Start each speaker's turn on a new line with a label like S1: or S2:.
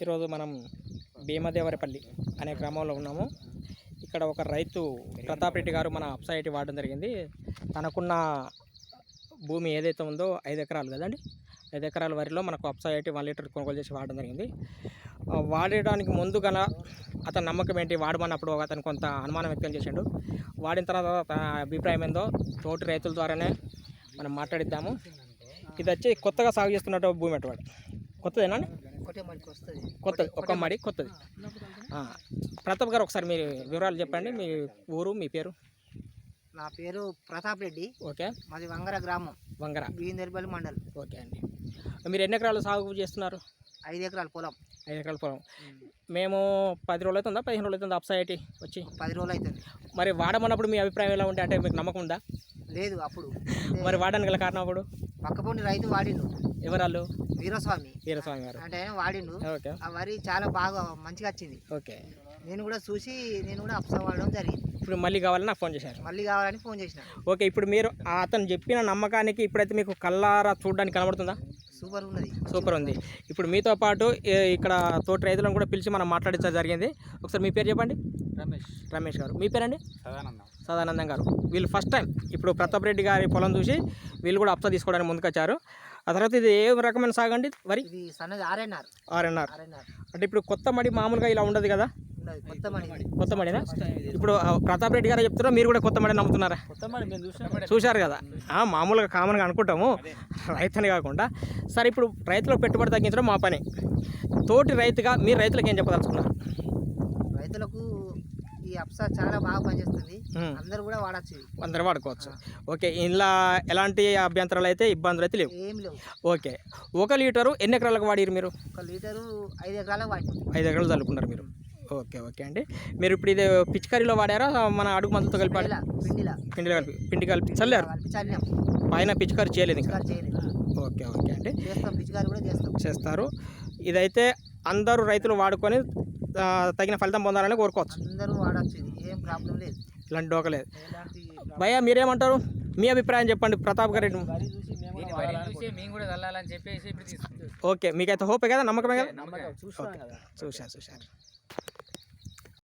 S1: ఈరోజు మనం భీమదేవరపల్లి అనే గ్రామంలో ఉన్నాము. ఇక్కడ ఒక రైతు ప్రతాప్ రెడ్డి గారు మన సొసైటీ వాడడం జరిగింది. తనకున్న భూమి ఏదైతే ఉందో ఐదు ఎకరాలు కదండి. ఐదు ఎకరాల వరిలో మనకు అప్సైటీ వన్ లీటర్ కొనుగోలు చేసి వాడడం జరిగింది. వాడడానికి ముందు గల అతని నమ్మకం ఏంటి? వాడమన్నప్పుడు అతను కొంత అనుమానం వ్యక్తం చేసిండు వాడిన తర్వాత తన అభిప్రాయం ఏందో తోటి రైతుల ద్వారానే మనం మాట్లాడిద్దాము. ఇది వచ్చి కొత్తగా సాగు చేస్తున్నట్టు భూమి అటువంటి కొత్తదేనా అండి?
S2: ఒకటే మనకి వస్తుంది.
S1: కొత్తది ఒక మడి కొత్తది. ప్రతాప్ గారు ఒకసారి మీ వివరాలు చెప్పండి మీ ఊరు మీ పేరు?
S2: నా పేరు ప్రతాప్ రెడ్డి.
S1: ఓకే.
S2: మాది వంగర గ్రామం.
S1: వంగర.
S2: బీందర్పల్లి మండల్.
S1: ఓకే అండి. మీరు ఎన్ని ఎకరాలు సాగు చేస్తున్నారు?
S2: ఐదు ఎకరాల పొలం.
S1: ఐదు ఎకరాల పొలం. మేము పది రోజులు అవుతుందా పదిహేను రోజులు అవుతుందా అప్సైటీ వచ్చి?
S2: పది రోజులు అవుతుంది.
S1: మరి వాడమన్నప్పుడు మీ అభిప్రాయం ఎలా ఉండే? అంటే మీకు నమ్మకం ఉందా?
S2: లేదు అప్పుడు.
S1: మరి వాడడానికి గల కారణం అప్పుడు?
S2: పక్కపొండి రైతు వాడిండు.
S1: ఎవరాళ్ళు?
S2: వీరస్వామి.
S1: వీరస్వామి గారు.
S2: అంటే వాడిండు.
S1: ఓకే.
S2: ఆ వరి చాలా బాగా మంచిగా వచ్చింది.
S1: ఓకే.
S2: నేను కూడా చూసి నేను కూడా అప్సా వాడడం జరిగింది.
S1: ఇప్పుడు మళ్ళీ కావాలని నాకు ఫోన్ చేశారు.
S2: మళ్ళీ కావాలని ఫోన్ చేసిన.
S1: ఓకే ఇప్పుడు మీరు అతను చెప్పిన నమ్మకానికి ఇప్పుడైతే మీకు కల్లారా చూడడానికి కనబడుతుందా?
S2: సూపర్ ఉన్నది.
S1: సూపర్ ఉంది. ఇప్పుడు మీతో పాటు ఇక్కడ తోటి రైతులను కూడా పిలిచి మనం మాట్లాడించడం జరిగింది. ఒకసారి మీ పేరు చెప్పండి?
S2: రమేష్.
S1: రమేష్ గారు. మీ పేరండి?
S2: సదానందం.
S1: సదానందం గారు. వీళ్ళు ఫస్ట్ టైం ఇప్పుడు ప్రతాప్ రెడ్డి గారి పొలం చూసి వీళ్ళు కూడా అప్సా తీసుకోవడానికి ముందుకొచ్చారు. ఆ తర్వాత ఇది ఏ రకమైన సాగండి వరి?
S2: ఇది సన్నది ఆర్ఎన్ఆర్
S1: ఆర్ఎన్ఆర్
S2: ఆర్ఎన్ఆర్
S1: అంటే ఇప్పుడు కొత్త మడి మామూలుగా ఇలా ఉండదు కదా?
S2: కొత్త మడి
S1: కొత్త మడినా ఇప్పుడు ప్రతాప్ రెడ్డి గారు చెప్తున్నారా మీరు కూడా కొత్త మడి నమ్ముతున్నారా చూశారు కదా. మామూలుగా కామన్గా అనుకుంటాము. రైతుని కాకుండా. సరే ఇప్పుడు రైతులకు పెట్టుబడి తగ్గించడం మా పని. తోటి రైతుగా మీరు రైతులకు ఏం చెప్పదలుచుకున్నారు?
S2: రైతులకు ఈ అప్సా చాలా బాగా పనిచేస్తుంది. అందరూ కూడా వాడచ్చు.
S1: అందరూ వాడుకోవచ్చు. ఓకే ఇలా ఎలాంటి అభ్యంతరాలు అయితే ఇబ్బందులు అయితే లేవు.
S2: ఏం లేవు.
S1: ఓకే ఒక లీటరు ఎన్ని ఎకరాలకు వాడిరు మీరు?
S2: ఒక లీటరు ఐదు ఎకరాలకు వాడి
S1: ఐదు ఎకరాలు చల్లుకున్నారు మీరు. ఓకే ఓకే అండి. మీరు ఇప్పుడు ఇది పిచికారీలో వాడారా? మన అడుగు మందుతో కలిపి?
S2: పిండిలా
S1: పిండి కలిపి పిండి కలిపి చల్లారు? పైన పిచికారీ చేయలేదు ఇంకా?
S2: పిచికారి చేయలేదు.
S1: ఓకే ఓకే అండి.
S2: చేస్తాం పిచికారి కూడా చేస్తాం.
S1: చేస్తారు. ఇదైతే అందరూ రైతులు వాడుకొని తగిన ఫలితం పొందాలని కోరుకోవచ్చు.
S2: అందరూ వాడచ్చు ఇది ఏం ప్రాబ్లం లేదు.
S1: ఇలాంటి డోకలేదు భయ్యా మీరేమంటారు? మీ అభిప్రాయం చెప్పండి ప్రతాప్ గారి ఓకే మీకైతే హోపే కదా నమ్మకమే
S2: కదా.
S1: చూశాను చూశాను.